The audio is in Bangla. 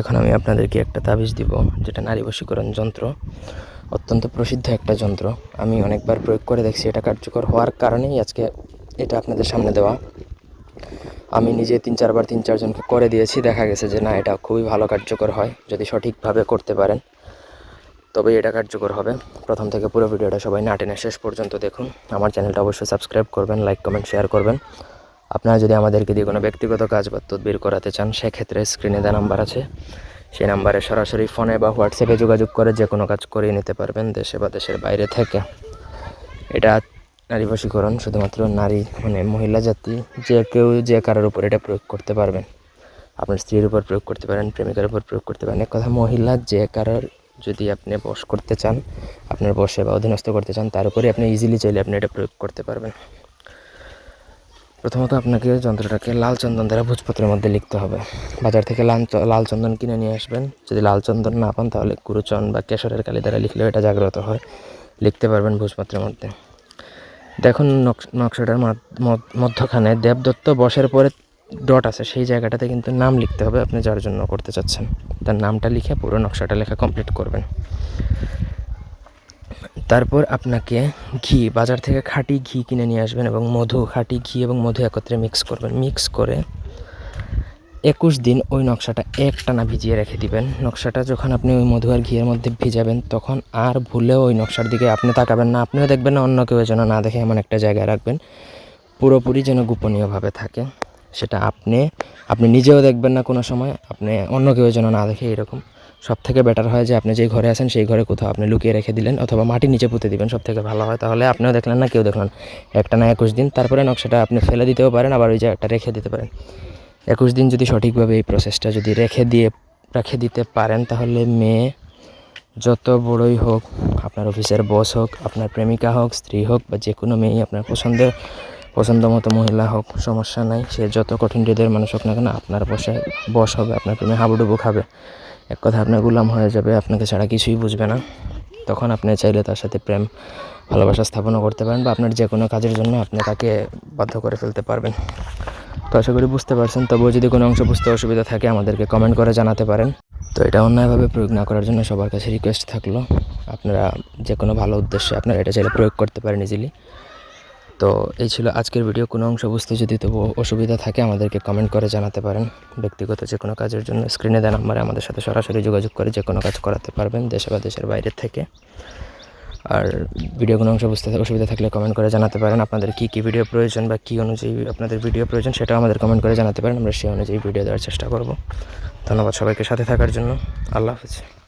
এখন আমি আপনাদেরকে একটা তাবিজ দিব, যেটা নারী বশীকরণ যন্ত্র। অত্যন্ত প্রসিদ্ধ একটা যন্ত্র। আমি অনেকবার প্রয়োগ করে দেখছি, এটা কার্যকর হওয়ার কারণেই আজকে এটা আপনাদের সামনে দেওয়া। আমি নিজে তিন চারবার তিন চারজনকে করে দিয়েছি, দেখা গেছে যে না, এটা খুবই ভালো কার্যকর হয়, যদি সঠিকভাবে করতে পারেন তবে এটা কার্যকর হবে। প্রথম থেকে পুরো ভিডিওটা সবাই না টেনে শেষ পর্যন্ত দেখুন। আমার চ্যানেলটা অবশ্যই সাবস্ক্রাইব করবেন, লাইক, কমেন্ট, শেয়ার করবেন। আপনারা যদি আমাদেরকে দিয়ে কোনো ব্যক্তিগত কাজ বা তদবির করাতে চান, সেক্ষেত্রে স্ক্রিনে দেওয়া নাম্বার আছে। সেই নাম্বারে সরাসরি ফোনে বা হোয়াটসঅ্যাপে যোগাযোগ করে যে কোনো কাজ করিয়ে নিতে পারবেন দেশে বা দেশের বাইরে থেকে। এটা নারী বশীকরণ, শুধুমাত্র নারী মানে মহিলা জাতি, যে কেউ যে কারোর উপর এটা প্রয়োগ করতে পারবেন। আপনার স্ত্রীর উপর প্রয়োগ করতে পারেন, প্রেমিকার উপর প্রয়োগ করতে পারেন। এক কথা মহিলা যে কারোর যদি আপনি বশ করতে চান, আপনার বসে বা অধীনস্থ করতে চান, তার উপরে আপনি ইজিলি চাইলে আপনি এটা প্রয়োগ করতে পারবেন। প্রথমত আপনাকে যন্ত্রটাকে লাল চন্দন দ্বারা ভোজপত্রের মধ্যে লিখতে হবে। বাজার থেকে লাল লাল চন্দন কিনে নিয়ে আসবেন। যদি লাল চন্দন না পান, তাহলে গুরুচন বা কেশরের কালি দ্বারা লিখলেও এটা জাগ্রত হয়। লিখতে পারবেন ভোজপত্রের মধ্যে। দেখুন নকশ- নকশাটার মধ্যখানে দেবদত্ত বসের পরে ডট আছে। সেই জায়গাটাতে কিন্তু নাম লিখতে হবে। আপনি যার জন্য করতে চাচ্ছেন, তার নামটা লিখে পুরো নকশাটা লেখা কমপ্লিট করবেন। তারপর আপনাকে ঘি, বাজার থেকে খাঁটি ঘি কিনে নিয়ে আসবেন এবং মধু, খাঁটি ঘি এবং মধু একত্রে মিক্স করবেন। মিক্স করে একুশ দিন ওই নকশাটা একটানা ভিজিয়ে রেখে দিবেন। নকশাটা যখন আপনি ওই মধু আর ঘিয়ের মধ্যে ভিজাবেন, তখন আর ভুলেও ওই নকশার দিকে আপনি তাকাবেন না। আপনিও দেখবেন না অন্য কেউ যেন না দেখে এমন একটা জায়গায় রাখবেন। পুরোপুরি যেন গোপনীয়ভাবে থাকে। সেটা আপনি আপনি নিজেও দেখবেন না কোনো সময়। আপনি অন্য কেউ যেন না দেখে এরকম। সব থেকে বেটার হয় যে আপনি যেই ঘরে আছেন, সেই ঘরে কোথাও আপনি লুকিয়ে রেখে দিলেন অথবা মাটি নিচে পুঁতে দিবেন সব থেকে ভালো হয়। তাহলে আপনিও দেখলেন না, কেউ দেখলেন একটা না একুশ দিন, তারপরে নকশাটা আপনি ফেলে দিতেও পারেন, আবার ওই জায়গাটা রেখে দিতে পারেন। একুশ দিন যদি সঠিকভাবে এই প্রসেসটা যদি রেখে দিয়ে, রেখে দিতে পারেন, তাহলে মেয়ে যত বড়ই হোক, আপনার অফিসের বস হোক, আপনার প্রেমিকা হোক, স্ত্রী হোক বা যে কোনো মেয়েই আপনার পছন্দের, পছন্দ মতো মহিলা হোক, সমস্যা নাই। সে যত কঠিন হৃদয়ের মানুষ হোক না কেন, আপনার বসে বস হবে, আপনার প্রেমে হাবুডুবু খাবে। এক কথা আপনার গুলাম হয়ে যাবে, আপনাকে ছাড়া কিছুই বুঝবে না। তখন আপনি চাইলে তার সাথে প্রেম, ভালোবাসা স্থাপনও করতে পারেন বা আপনার যে কোনো কাজের জন্য আপনি তাকে বাধ্য করে ফেলতে পারবেন। তো আশা করি বুঝতে পারছেন। তবুও যদি কোনো অংশ বুঝতে অসুবিধা থাকে, আমাদেরকে কমেন্ট করে জানাতে পারেন। তো এটা অন্যায়ভাবে প্রয়োগ না করার জন্য সবার কাছে রিকোয়েস্ট থাকল, আপনারা যে কোনো ভালো উদ্দেশ্যে আপনারা এটা চাইলে প্রয়োগ করতে পারেন ইজিলি তো এই ছিল আজকের ভিডিও। কোনো অংশ বুঝতে যদি তবু অসুবিধা থাকে, আমাদেরকে কমেন্ট করে জানাতে পারেন। ব্যক্তিগত যে কোনো কাজের জন্য স্ক্রিনে দেওয়া নাম্বারে আমাদের সাথে সরাসরি যোগাযোগ করে যে কোনো কাজ করাতে পারবেন দেশে বা দেশের বাইরে থেকে। আর ভিডিও কোনো অংশ বুঝতে অসুবিধা থাকলে কমেন্ট করে জানাতে পারেন। আপনাদের কী কী ভিডিও প্রয়োজন বা কী অনুযায়ী আপনাদের ভিডিও প্রয়োজন সেটাও আমাদের কমেন্ট করে জানাতে পারেন। আমরা সেই অনুযায়ী ভিডিও দেওয়ার চেষ্টা করব। ধন্যবাদ সবাইকে সাথে থাকার জন্য। আল্লাহ হাফিজ।